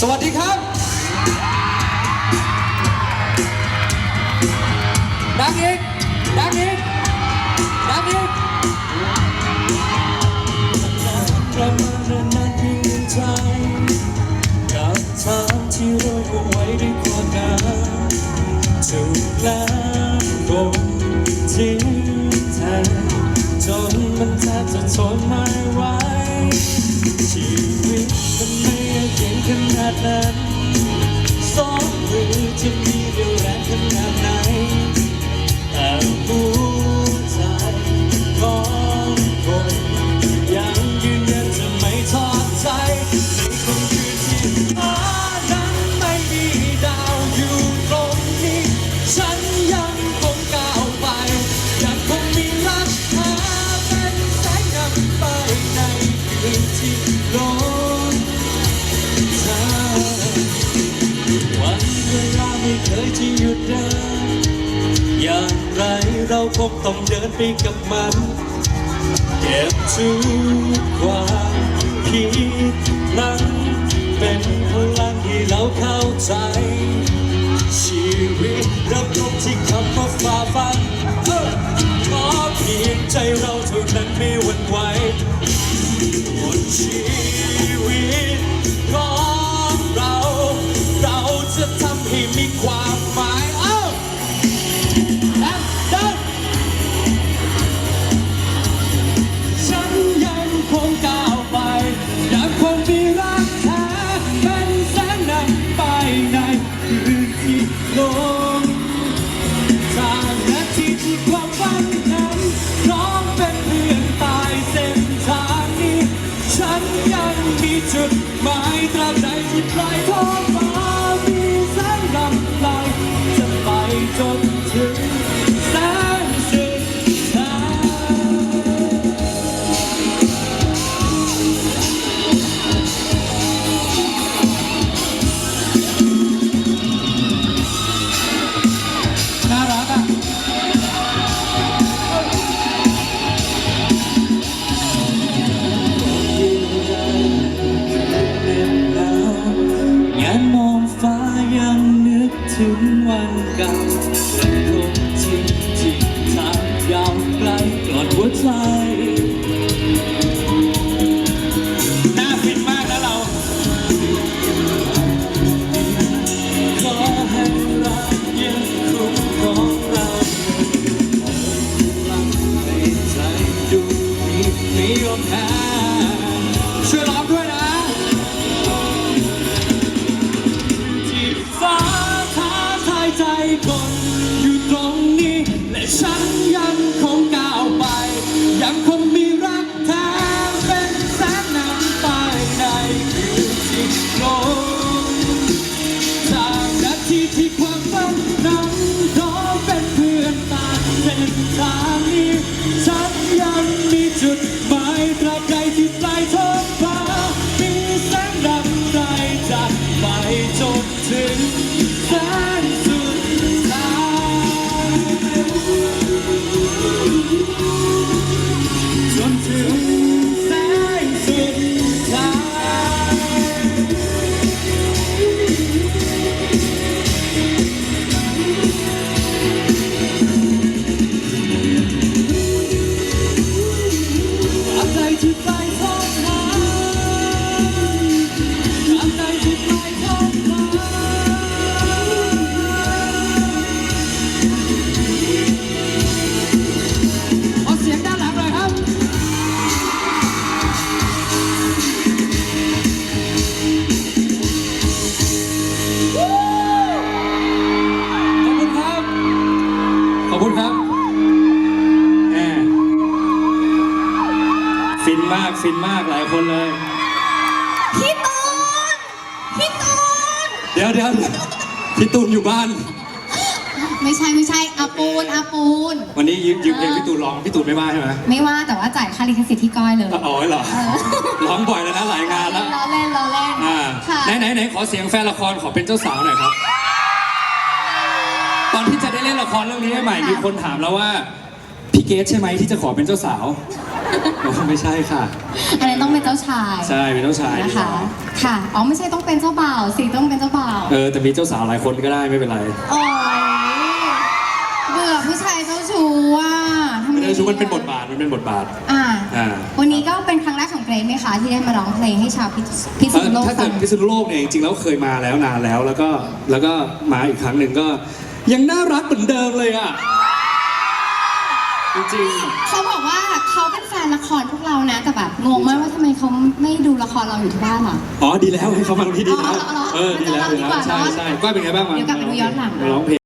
สวัสดีครับดังอีกดังอีกดังอีกประมาณนั้นเพียงใจกับทางที่เราเอาไว้ด้วยความหนาถูกแล้วคงทิ้งทนจนมันแทบจะทนไม่ไหวชีวิตมันไม่ยากเย็นขนาดนั้นสองมือจะมีเรี่ยวแรงขนาดไหนแต่ เคยที่หยุดเดินอย่างไรเราคงต้องเดินไปกับมันเก็บทุกความคิดหลังเป็นพลังที่เราเข้าใจ ชีวิตเริ่มต้นที่คำว่าฝ่าฟันเอ้อขอเพียงใจเราเท่านั้นไม่หวั่นไหวบนชีวิต ไป งวันเก่าและคงทิ้งที่ทางยาวไกลกอดหัวใจน่าฟินมากนะเรา ขอให้รักยังคุ้มครองเราลังในใจดูมีไม่ยอมแพ้ช่วยร้องด้วยนะ คุณครับแหมฟินมากฟินมากหลายคนเลย พี่ตูน พี่ตูน เดี๋ยวเดี๋ยวพี่ตูนอยู่บ้าน ไม่ใช่ไม่ใช่อาปูนอาปูน วันนี้ยืมยืมเพลงพี่ตูนร้องพี่ตูนไม่ว่าใช่ไหมไม่ว่าแต่ว่าจ่ายค่าลิขสิทธิ์ที่ก้อยเลย อ๋อเหรอเออร้องบ่อยแล้วนะหลายงานแล้วล้อเล่นล้อเล่นอ่าค่ะ ไหนไหนไหนขอเสียงแฟนละครขอเป็นเจ้าสาวหน่อยครับ ครเรื่องนี้ใหม่ๆมีคนถามแล้วว่าพี่เกสใช่ไหมที่จะขอเป็นเจ้าสาวอ๋อไม่ใช่ค่ะ อันนั้นต้องเป็นเจ้าชายใช่เป็นเจ้าชายนะคะค่ะ อ๋อไม่ใช่ต้องเป็นเจ้าบ่าวสิต้องเป็นเจ้าบ่าว เออแต่มีเจ้าสาวหลายคนก็ได้ไม่เป็นไรโอ้ยเบื่อผู้ชายเจ้าชู้อะทำไงไม่ได้ชูมันเป็นบทดีอะบาทมันเป็นบทบาท อ่าอ่า วันนี้ก็เป็นครั้งแรกของเกรซไหมคะที่ได้มาร้องเพลงให้ชาวพิพิษเอ่ณุอโลกถ้าฟัเกิงดพิษณุโลกเนี่ยจริงๆแล้วเคยมาแล้วนานแล้วแล้วก็แล้วก็มาอีกครั้งหนึ่งก็ ยังน่ารักเหมือนเดิมเลยอะ จริงเขาบอกว่าเขาเป็นแฟนละครพวกเรานะ แต่แบบงงมากว่าทำไมเขาไม่ดูละครเราอยู่ที่บ้านเหรอ ๆอ๋อดีแล้วให้เขาฟังที่ดีแล้ว อ๋อเหรอเออดีแล้วงั้นจะเล่าดีกว่าใช่เนอะใช่ก้อยเป็นไงบ้างมาเดี๋ยวกลับไปดูย้อนหลัง มาร้องเพลง